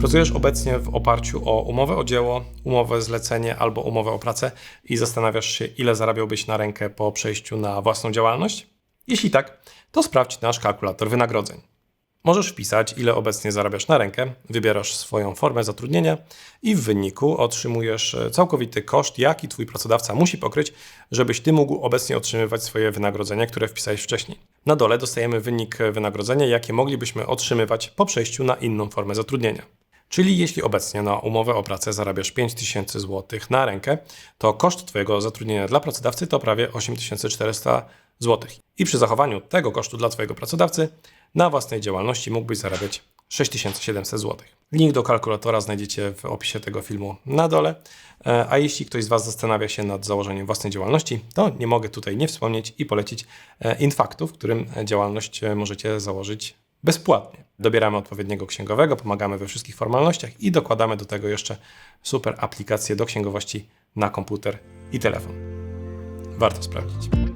Pracujesz obecnie w oparciu o umowę o dzieło, umowę zlecenie albo umowę o pracę i zastanawiasz się, ile zarabiałbyś na rękę po przejściu na własną działalność? Jeśli tak, to sprawdź nasz kalkulator wynagrodzeń. Możesz wpisać, ile obecnie zarabiasz na rękę, wybierasz swoją formę zatrudnienia i w wyniku otrzymujesz e, całkowity koszt, jaki Twój pracodawca musi pokryć, żebyś Ty mógł obecnie otrzymywać swoje wynagrodzenie, które wpisałeś wcześniej. Na dole dostajemy wynik wynagrodzenia, jakie moglibyśmy otrzymywać po przejściu na inną formę zatrudnienia. Czyli jeśli obecnie na umowę o pracę zarabiasz 5000 zł na rękę, to koszt Twojego zatrudnienia dla pracodawcy to prawie 8400 zł. I przy zachowaniu tego kosztu dla Twojego pracodawcy na własnej działalności mógłbyś zarabiać 6700 zł. Link do kalkulatora znajdziecie w opisie tego filmu na dole. E, A jeśli ktoś z Was zastanawia się nad założeniem własnej działalności, to nie mogę tutaj nie wspomnieć i polecić e, Infaktu, w którym działalność e, możecie założyć bezpłatnie. Dobieramy odpowiedniego księgowego, pomagamy we wszystkich formalnościach i dokładamy do tego jeszcze super aplikację do księgowości na komputer i telefon. Warto sprawdzić.